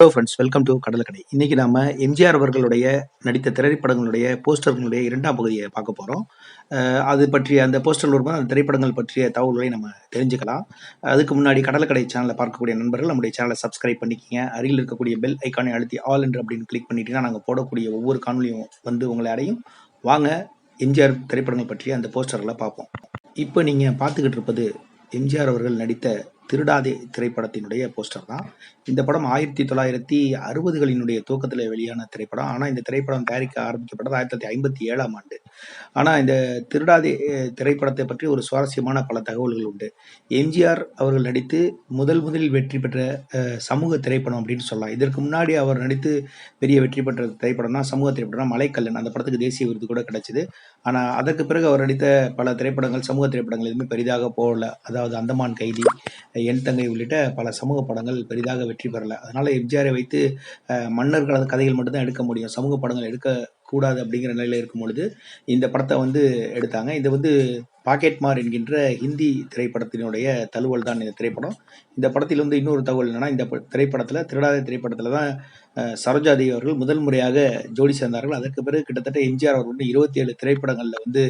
hello friends welcome to Kadalakadai. இன்னைக்கு நாம எம்ஜிஆர் அவர்களுடைய நடித்த திரைப்படங்களுடைய போஸ்டர்களுடைய இரண்டாம் பகுதியை பார்க்க போகிறோம் அது பற்றிய அந்த போஸ்டர் வரும்போது அந்த திரைப்படங்கள் பற்றிய தகவல்களை நம்ம தெரிஞ்சுக்கலாம். அதுக்கு முன்னாடி கடலக்கடை சேனலை பார்க்கக்கூடிய நண்பர்கள் நம்முடைய சேனலை சப்ஸ்கிரைப் பண்ணிக்கிங்க. அருகில் இருக்கக்கூடிய பெல் ஐக்கானை அழுத்தி ஆல் என்று அப்படின்னு கிளிக் பண்ணிட்டீங்கன்னா நாங்கள் போடக்கூடிய ஒவ்வொரு காணொலியும் வந்து உங்களை அடையும். வாங்க எம்ஜிஆர் திரைப்படங்கள் பற்றிய அந்த போஸ்டர்களை பார்ப்போம். இப்போ நீங்கள் பார்த்துக்கிட்டு இருப்பது எம்ஜிஆர் அவர்கள் நடித்த திருடாதே திரைப்படத்தினுடைய போஸ்டர் தான். இந்த படம் ஆயிரத்தி தொள்ளாயிரத்தி அறுபதுகளினுடைய துவக்கத்தில் வெளியான திரைப்படம். ஆனால் இந்த திரைப்படம் தயாரிக்க ஆரம்பிக்கப்பட்டது ஆயிரத்தி தொள்ளாயிரத்தி ஐம்பத்தி ஏழாம் ஆண்டு. ஆனால் இந்த திருடாதே திரைப்படத்தை பற்றி ஒரு சுவாரஸ்யமான பல தகவல்கள் உண்டு. எம்ஜிஆர் அவர்கள் நடித்து முதல் முதலில் வெற்றி பெற்ற சமூக திரைப்படம் அப்படின்னு சொல்லலாம். இதற்கு முன்னாடி அவர் நடித்து பெரிய வெற்றி பெற்ற திரைப்படம் தான் சமூக திரைப்படம் மலைக்கல்லன். அந்த படத்துக்கு தேசிய விருது கூட கிடைச்சிது. ஆனால் அதற்கு பிறகு அவர் நடித்த பல திரைப்படங்கள் சமூக திரைப்படங்கள் எதுவுமே பெரிதாக போகல. அதாவது அந்தமான் கைதி என் தங்கை உள்ளிட்ட பல சமூக படங்கள் பெரிதாக வெற்றி பெறல. அதனால எம்ஜிஆரை வைத்து மன்னர்களது கதைகள் மட்டும்தான் எடுக்க முடியும். சமூக படங்கள் எடுக்க கூடாது அப்படிங்கிற நிலையில இருக்கும் பொழுது இந்த படத்தை வந்து எடுத்தாங்க. இது வந்து பாக்கெட்மார் என்கின்ற ஹிந்தி திரைப்படத்தினுடைய தழுவல் தான் இந்த திரைப்படம். இந்த படத்தில் வந்து இன்னொரு தகவல் என்னென்னா இந்த ப- திருடாத திரைப்படத்தில் தான் சரோஜாதேவி அவர்கள் முதல் முறையாக ஜோடி சேர்ந்தார்கள். அதற்கு பிறகு கிட்டத்தட்ட எம்ஜிஆர் அவர்கள் வந்து இருபத்தி ஏழு திரைப்படங்களில் வந்து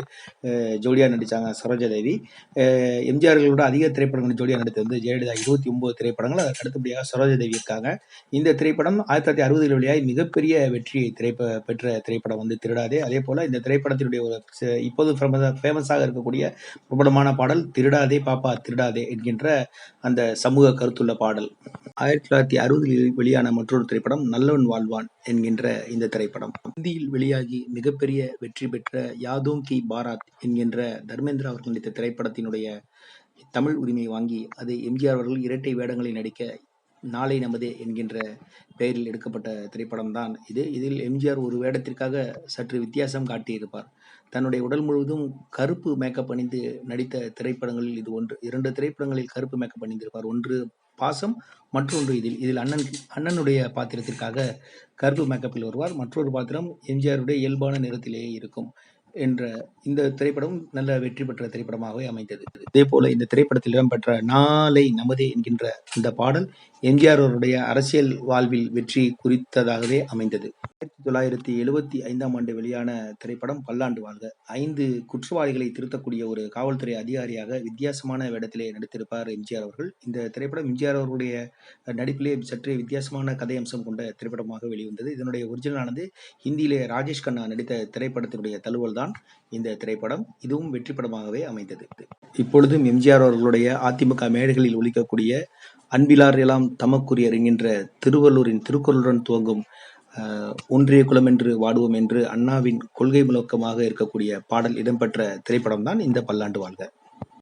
ஜோடியாக நடித்தாங்க சரோஜாதேவி. எம்ஜிஆர்களோட அதிக திரைப்படங்கள் ஜோடியாக நடித்தது வந்து ஜெயலலிதா இருபத்தி ஒம்பது திரைப்படங்கள். அதற்கு அடுத்தபடியாக சரோஜாதேவி இருக்காங்க. இந்த திரைப்படம் ஆயிரத்தி தொள்ளாயிரத்தி அறுபதுகளில் வெளியாகி மிகப்பெரிய வெற்றியை திரைப்ப பெற்ற திரைப்படம் வந்து திருடாதே. அதே போல் இந்த திரைப்படத்தினுடைய ஒரு இப்போது ஃபேமஸாக இருக்கக்கூடிய பிரபலமான பாடல் திருடாதே பாப்பா திருடாதே என்கின்ற அந்த சமூக கருத்துள்ள பாடல். ஆயிரத்தி தொள்ளாயிரத்தி அறுபதில் வெளியான மற்றொரு திரைப்படம் நல்லவன் வாழ்வான் என்கின்ற இந்த திரைப்படம். ஹிந்தியில் வெளியாகி மிகப்பெரிய வெற்றி பெற்ற யாதோங் கி பாராத் என்கின்ற தர்மேந்திரா அவர்கள் நடித்த திரைப்படத்தினுடைய தமிழ் உரிமையை வாங்கி அதை எம்ஜிஆர் அவர்கள் இரட்டை வேடங்களில் நடிக்க நாளை நமதே என்கின்ற பெயரில் எடுக்கப்பட்ட திரைப்படம் தான் இது. இதில் எம்ஜிஆர் ஒரு வேடத்திற்காக சற்று வித்தியாசம் காட்டியிருப்பார். தன்னுடைய உடல் முழுவதும் கருப்பு மேக்கப் அணிந்து நடித்த திரைப்படங்களில் இது ஒன்று. இரண்டு திரைப்படங்களில் கருப்பு மேக்கப் அணிந்திருப்பார். ஒன்று பாசம் மற்றொன்று இதில். இதில் அண்ணன் அண்ணனுடைய பாத்திரத்திற்காக கருப்பு மேக்கப்பில் வருவார். மற்றொரு பாத்திரம் எம்ஜிஆருடைய இயல்பான நிறத்திலேயே இருக்கும் என்ற இந்த திரைப்படம் நல்ல வெற்றி பெற்ற திரைப்படமாகவே அமைந்தது. இதே போல இந்த திரைப்படத்தில் இடம்பெற்ற நாளை நமதே என்கின்ற இந்த பாடல் எம்ஜிஆர் அவருடைய அரசியல் வாழ்வில் வெற்றி குறித்ததாகவே அமைந்தது. ஆயிரத்தி தொள்ளாயிரத்தி எழுபத்தி ஐந்தாம் ஆண்டு வெளியான திரைப்படம் பல்லாண்டு வாழ்க. ஐந்து குற்றவாளிகளை திருத்தக்கூடிய ஒரு காவல்துறை அதிகாரியாக வித்தியாசமான வேடத்திலே நடித்திருப்பார் எம்ஜிஆர் அவர்கள். இந்த திரைப்படம் எம்ஜிஆர் அவர்களுடைய நடிப்பிலே சற்றே வித்தியாசமான கதை அம்சம் கொண்ட திரைப்படமாக வெளிவந்தது. இதனுடைய ஒரிஜினலானது ஹிந்தியிலே ராஜேஷ் கண்ணா நடித்த திரைப்படத்தினுடைய தழுவல் தான் இந்த திரைப்படம். இதுவும் வெற்றி படமாகவே அமைந்தது. இப்பொழுதும் எம்ஜிஆர் அவர்களுடைய அதிமுக மேடைகளில் ஒலிக்கக்கூடிய அன்பிலார் எல்லாம் தமக்குரியர் என்கின்ற திருவள்ளூரின் திருக்குறளுடன் துவங்கும் ஒன்றிய குலம் என்று வாடுவோம் என்று அண்ணாவின் கொள்கை முழக்கமாக இருக்கக்கூடிய பாடல் இடம்பெற்ற திரைப்படம் தான் இந்த பல்லாண்டு வாழ்க.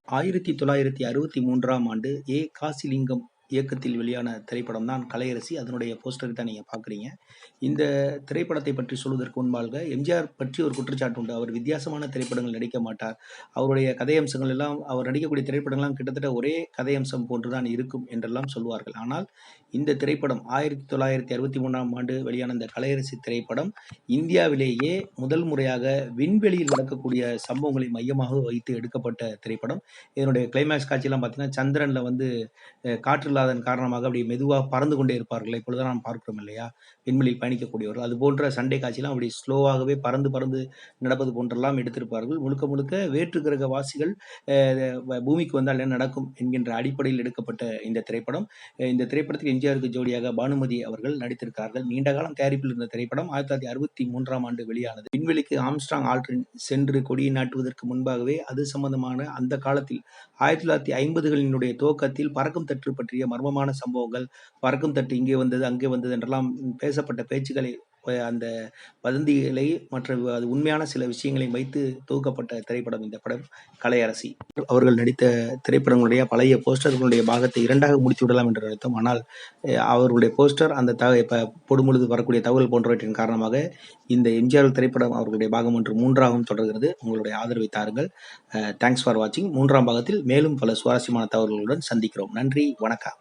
ஆயிரத்தி தொள்ளாயிரத்தி அறுபத்தி மூன்றாம் ஆண்டு ஏ. காசிலிங்கம் இயக்கத்தில் வெளியான திரைப்படம் தான் கலையரசி. அதனுடைய போஸ்டர் தான் நீங்கள் பார்க்குறீங்க. இந்த திரைப்படத்தை பற்றி சொல்வதற்கு முன்பாக எம்ஜிஆர் பற்றி ஒரு குற்றச்சாட்டு உண்டு. அவர் வித்தியாசமான திரைப்படங்கள் நடிக்க மாட்டார். அவருடைய கதையம்சங்கள் எல்லாம் அவர் நடிக்கக்கூடிய திரைப்படங்கள்லாம் கிட்டத்தட்ட ஒரே கதையம்சம் போன்றுதான் இருக்கும் என்றெல்லாம் சொல்வார்கள். ஆனால் இந்த திரைப்படம் ஆயிரத்தி தொள்ளாயிரத்தி அறுபத்தி மூணாம் ஆண்டு வெளியான இந்த கலையரசி திரைப்படம் இந்தியாவிலேயே முதல் முறையாக விண்வெளியில் நடக்கக்கூடிய சம்பவங்களை மையமாக வைத்து எடுக்கப்பட்ட திரைப்படம். இதனுடைய கிளைமேக்ஸ் காட்சியெல்லாம் பார்த்தீங்கன்னா சந்திரனில் வந்து காற்றுல அதன் இல்லாதன் காரணமாக அப்படி மெதுவாக பறந்து கொண்டே இருப்பார்கள் இப்பொழுது நாம் பார்க்கிறோம் இல்லையா? விண்வெளியில் பயணிக்கக்கூடியவர்கள். அது போன்ற சண்டை காட்சியெல்லாம் அப்படி ஸ்லோவாகவே பறந்து பறந்து நடப்பது போன்றெல்லாம் எடுத்திருப்பார்கள். முழுக்க முழுக்க வேற்று கிரக வாசிகள் பூமிக்கு வந்தால் என்ன நடக்கும் என்கின்ற அடிப்படையில் எடுக்கப்பட்ட இந்த திரைப்படம். இந்த திரைப்படத்தில் எம்ஜிஆருக்கு ஜோடியாக பானுமதி அவர்கள் நடித்திருக்கார்கள் நீண்ட காலம் தயாரிப்பில் இருந்த திரைப்படம் ஆயிரத்தி தொள்ளாயிரத்தி அறுபத்தி மூன்றாம் ஆண்டு வெளியானது. விண்வெளிக்கு ஆம்ஸ்ட்ராங் ஆல்ட்ரின் சென்று கொடியை நாட்டுவதற்கு முன்பாகவே அது சம்பந்தமான அந்த காலத்தில் ஆயிரத்தி தொள்ளாயிரத்தி ஐம்பதுகளினுடைய துவக்கத்தில் பறக்கும் தட்டு பற்றிய மர்மமான சம்பவங்கள் பறக்கும் தட்டு இங்கே வந்தது அங்கே வந்தது என்றெல்லாம் பேசப்பட்ட பேச்சுக்களை அந்த வதந்திகளை மற்ற அது உண்மையான சில விஷயங்களை வைத்து தொகுக்கப்பட்ட திரைப்படம் இந்த படம் கலையரசி. அவர்கள் நடித்த திரைப்படங்களுடைய பழைய போஸ்டர்களுடைய பாகத்தை இரண்டாக முடித்து விடலாம் என்று நினைத்தோம் ஆனால் அவர்களுடைய போஸ்டர் அந்த த இப்போ பொழுது வரக்கூடிய தகவல் போன்றவற்றின் காரணமாக இந்த எம்ஜிஆர் திரைப்படம் அவர்களுடைய பாகம் ஒன்று மூன்றாகவும் தொடர்கிறது. உங்களுடைய ஆதரவை தாருங்கள். தேங்க்ஸ் ஃபார் வாட்சிங் மூன்றாம் பாகத்தில் மேலும் பல சுவாரஸ்யமான தகவல்களுடன் சந்திக்கிறோம். நன்றி. வணக்கம்.